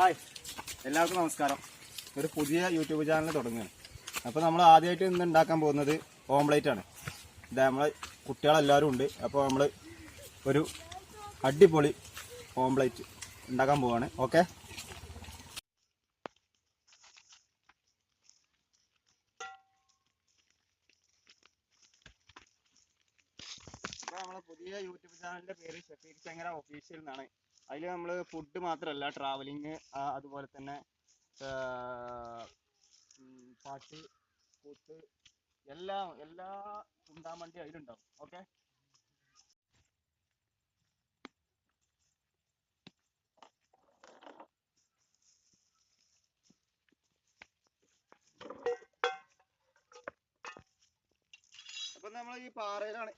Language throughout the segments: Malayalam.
ഹായ്. എല്ലാവർക്കും നമസ്കാരം. ഒരു പുതിയ യൂട്യൂബ് ചാനൽ തുടങ്ങുകയാണ്. അപ്പോൾ നമ്മൾ ആദ്യമായിട്ട് ഇന്ന് ഉണ്ടാക്കാൻ പോകുന്നത് ഓംലേറ്റ് ആണ്. ഇത് നമ്മളെ കുട്ടികളെല്ലാവരും ഉണ്ട്. അപ്പോൾ നമ്മൾ ഒരു അടിപൊളി ഓംലേറ്റ് ഉണ്ടാക്കാൻ പോവാണ്. ഓക്കെ? പുതിയ യൂട്യൂബ് ചാനലിന്റെ പേര് ഷഫീർ ചങ്ങര ഒഫീഷ്യൽ എന്നാണ്. അതിൽ നമ്മൾ ഫുഡ് മാത്രമല്ല ട്രാവലിങ് അതുപോലെ തന്നെ പാട്ട് കൂത്ത് എല്ലാം എല്ലാ ഉണ്ടാൻ വേണ്ടി അതിലുണ്ടാവും. ഓക്കെ അപ്പൊ നമ്മൾ ഈ പാറയിലാണ്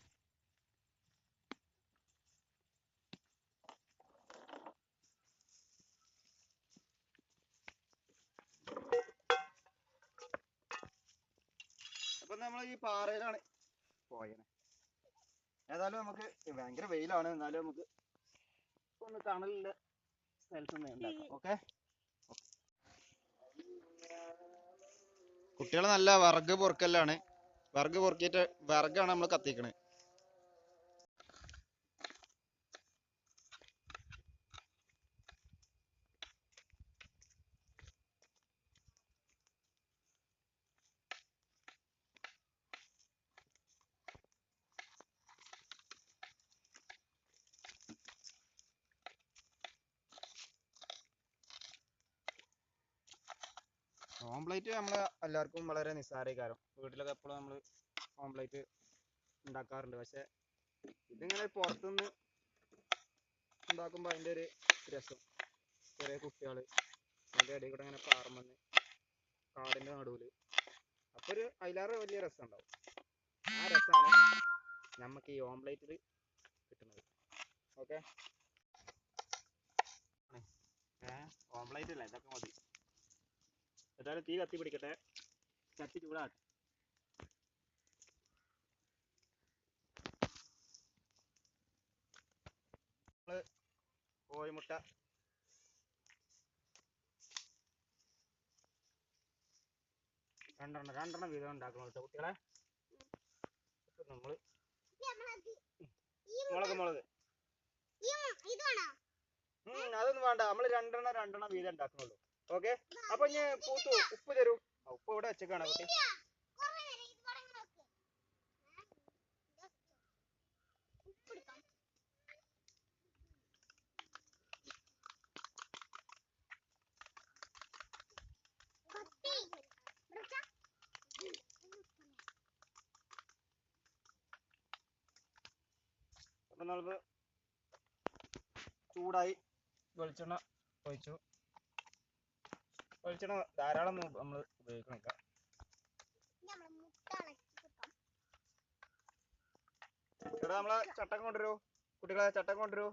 നമ്മൾ ഈ പാറയിലാണ് പോയത് ഏതായാലും നമുക്ക് ഭയങ്കര വെയിലാണ്. എന്നാലും നമുക്ക് ഒന്ന് തണലില്ല സ്ഥലത്ത് നിന്ന് ഉണ്ടാക്കാം. ഓക്കെ? കുട്ടികളെ നല്ല വർഗ് പൊറുക്കലാണ്. വർഗ് പൊറുക്കിയിട്ട് വിറകാണ് നമ്മൾ കത്തിക്കണത് ഓംപ്ലേറ്റ് നമ്മൾ എല്ലാവർക്കും വളരെ നിസ്സാരകാരം വീട്ടിലൊക്കെ എപ്പോഴും നമ്മൾ ഓംപ്ലേറ്റ് ഉണ്ടാക്കാറുണ്ട്. പക്ഷെ ഇതിങ്ങനെ പുറത്തുനിന്ന് ഉണ്ടാക്കുമ്പോൾ അതിന്റെ ഒരു രസം. ചെറിയ കുട്ടികൾ അതിന്റെ ഇടയിൽ കൂടെ ഇങ്ങനെ പാറമ്മന്ന് കാടിന്റെ നടുവിൽ അപ്പോൾ ഒരു അതിലേറെ വലിയ രസം ഉണ്ടാവും. ആ രസമാണ് നമുക്ക് ഈ ഓംപ്ലേറ്റിൽ കിട്ടുന്നത്. ഓക്കെ? ഓംപ്ലേറ്റ് അല്ല ഇതൊക്കെ മതി. ഏതായാലും തീ കത്തി പിടിക്കട്ടെ. ചട്ടി ചൂടാട്ടെ കോഴിമുട്ട. രണ്ടെണ്ണം രണ്ടെണ്ണം വീതം ഉണ്ടാക്കണം കേട്ടോ കുട്ടികളെ. നമ്മൾ മുളക് മുളക്. അതൊന്നും വേണ്ട. നമ്മൾ രണ്ടെണ്ണം രണ്ടെണ്ണം വീതം ഉണ്ടാക്കണുള്ളൂ. ഓക്കെ? അപ്പൊ ഞാൻ പൂത്തു. ഉപ്പ് തരൂ. ഉപ്പ് ഇവിടെ വെച്ചേക്കാണ് കുട്ടി. ചൂടായി. വെളിച്ചെണ്ണ ഒഴിച്ചു. വെളിച്ചെണ്ണ ധാരാളം നമ്മൾ ഉപയോഗിക്കണില്ല ഇവിടെ നമ്മളെ ചട്ടം കൊണ്ടുവരൂ കുട്ടികളെ ചട്ടം കൊണ്ടുവരൂ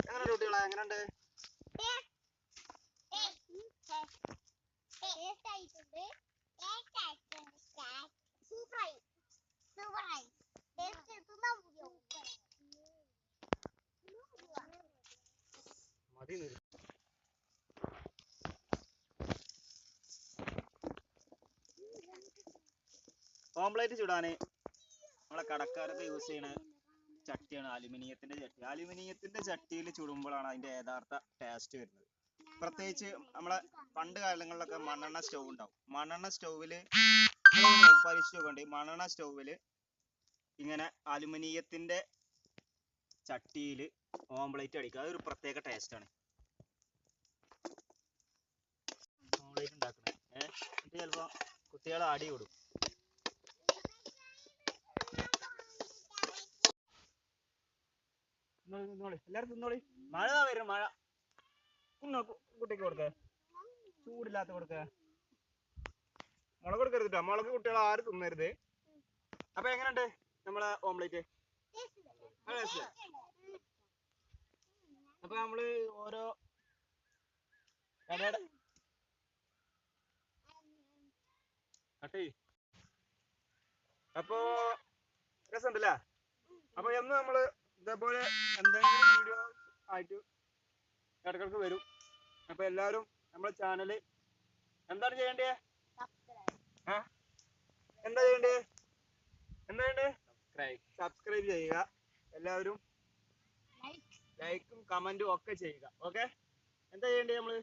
എങ്ങനെ കുട്ടികളെ എങ്ങനെയുണ്ട് മതി ഓംപ്ലേറ്റ് ചുടാന് നമ്മളെ കടക്കാരൊക്കെ യൂസ് ചെയ്യണ ചട്ടിയാണ് അലുമിനിയത്തിന്റെ ചട്ടി. അലുമിനിയത്തിന്റെ ചട്ടിയിൽ ചുടുമ്പോഴാണ് അതിന്റെ യഥാർത്ഥ ടേസ്റ്റ് വരുന്നത്. പ്രത്യേകിച്ച് നമ്മളെ പണ്ട് കാലങ്ങളിലൊക്കെ മണ്ണെണ്ണ സ്റ്റൗ ഉണ്ടാവും. മണ്ണെണ്ണ സ്റ്റൗവിൽ പരീക്ഷിച്ച് നോക്കണ്ടി? മണ്ണെണ്ണ സ്റ്റൗവിൽ ഇങ്ങനെ അലുമിനിയത്തിന്റെ ചട്ടിയിൽ ഓംപ്ലേറ്റ് അടിക്കുക. അതൊരു പ്രത്യേക ടേസ്റ്റാണ് ഓംപ്ലേറ്റ് ഉണ്ടാക്കണേ. ഏഹ് ഇത് ചിലപ്പോൾ കുട്ടികൾ അടി വിടും തിന്നോളി എല്ലാരും തിന്നോളി മഴ വരും മഴ. തിന്നോ കു- കുട്ടിക്ക് കൊടുക്ക. ചൂടില്ലാത്ത കൊടുക്ക. മുളക് കൊടുക്കരുത് മുളക് കുട്ടികൾ ആരും തിന്നരുത്. അപ്പൊ എങ്ങനെയുണ്ട് നമ്മളെ ഓംലേറ്റ് അപ്പൊ നമ്മൾ ഓരോ അപ്പോ രസമുണ്ടല്ലേ? അപ്പൊ എന്ന് നമ്മൾ ഇതേപോലെ എന്തെങ്കിലും വീഡിയോ ആയിട്ട് ഇടക്കിടക്ക് വരും. അപ്പൊ എല്ലാരും നമ്മളെ ചാനൽ എന്താണ് ചെയ്യേണ്ടേ? ആ എന്താ ചെയ്യണ്ടേ? എന്താ ചെയ്യണ്ടേ? സബ്സ്ക്രൈബ് ചെയ്യുക. എല്ലാവരും ലൈക്കും കമന്റും ഒക്കെ ചെയ്യുക. ഓക്കെ എന്താ ചെയ്യണ്ടേ നമ്മൾ.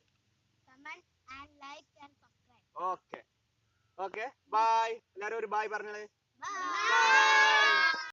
ഓക്കെ ഓക്കെ ബൈ എല്ലാരും ഒരു ബൈ പറഞ്ഞേ.